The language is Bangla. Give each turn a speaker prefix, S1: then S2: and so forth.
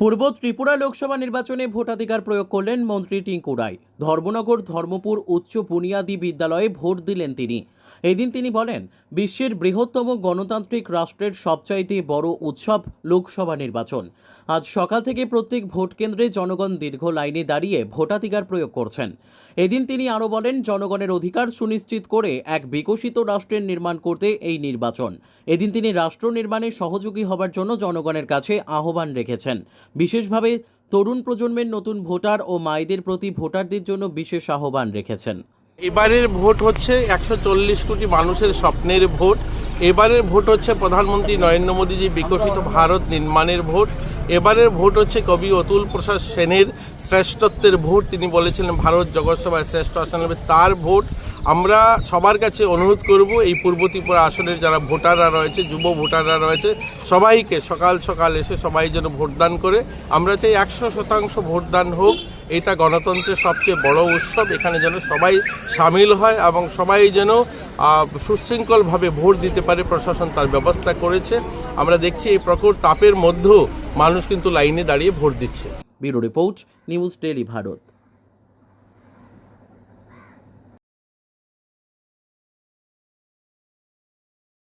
S1: পূর্ব ত্রিপুরা লোকসভা নির্বাচনে ভোটাধিকার প্রয়োগ করলেন মন্ত্রী টিঙ্কু রায়। ধর্মনগর, ধর্মপুর, উচ্চ বুনিয়াদী বিদ্যালয়ে ভোট দিলেন তিনি। এদিন তিনি বলেন, বিশ্বের বৃহত্তম গণতান্ত্রিক রাষ্ট্রের সবচাইতে বড় উৎসব লোকসভা নির্বাচন। আজ সকাল থেকে প্রত্যেক ভোট কেন্দ্রে জনগণ দীর্ঘ লাইনে দাঁড়িয়ে ভোটাধিকার প্রয়োগ করছেন। এদিন তিনি আরও বলেন, জনগণের অধিকার সুনিশ্চিত করে এক বিকশিত রাষ্ট্রের নির্মাণ করতে এই নির্বাচন। এদিন তিনি রাষ্ট্র নির্মাণে সহযোগী হবার জন্য জনগণের কাছে আহ্বান রেখেছেন। বিশেষভাবে তরুণ প্রজন্মের নতুন ভোটার ও মায়েদের প্রতি ভোটারদের জন্য বিশেষ আহ্বান রেখেছেন।
S2: এবারের ভোট হচ্ছে একশো চল্লিশ কোটি মানুষের স্বপ্নের ভোট। এবারের ভোট হচ্ছে প্রধানমন্ত্রী নরেন্দ্র মোদীজি, বিকশিত ভারত নির্মাণের ভোট। এবারের ভোট হচ্ছে কবি অতুল প্রসাদ সেনের শ্রেষ্ঠত্বের ভোট। তিনি বলেছিলেন, ভারত জগৎসভায় শ্রেষ্ঠ আসন হবে তার ভোট। আমরা সবার কাছে অনুরোধ করব, এই পূর্ব ত্রিপুরা আসনের যারা ভোটাররা রয়েছে, যুব ভোটাররা রয়েছে, সবাইকে সকাল সকাল এসে সবাই যেন ভোটদান করে। আমরা চাই একশো শতাংশ ভোটদান হোক। এটা গণতন্ত্রের সবচেয়ে বড় উৎসব। এখানে যেন সবাই সামিল হয় এবং সবাই যেন সুশৃঙ্খলভাবে ভোট দিতে পারে, প্রশাসন তার ব্যবস্থা করেছে। আমরা দেখছি এই প্রখর তাপের মধ্যেও মানুষ কিন্তু লাইনে দাঁড়িয়ে ভোট দিচ্ছে।
S1: Bureau report, news daily Bharat.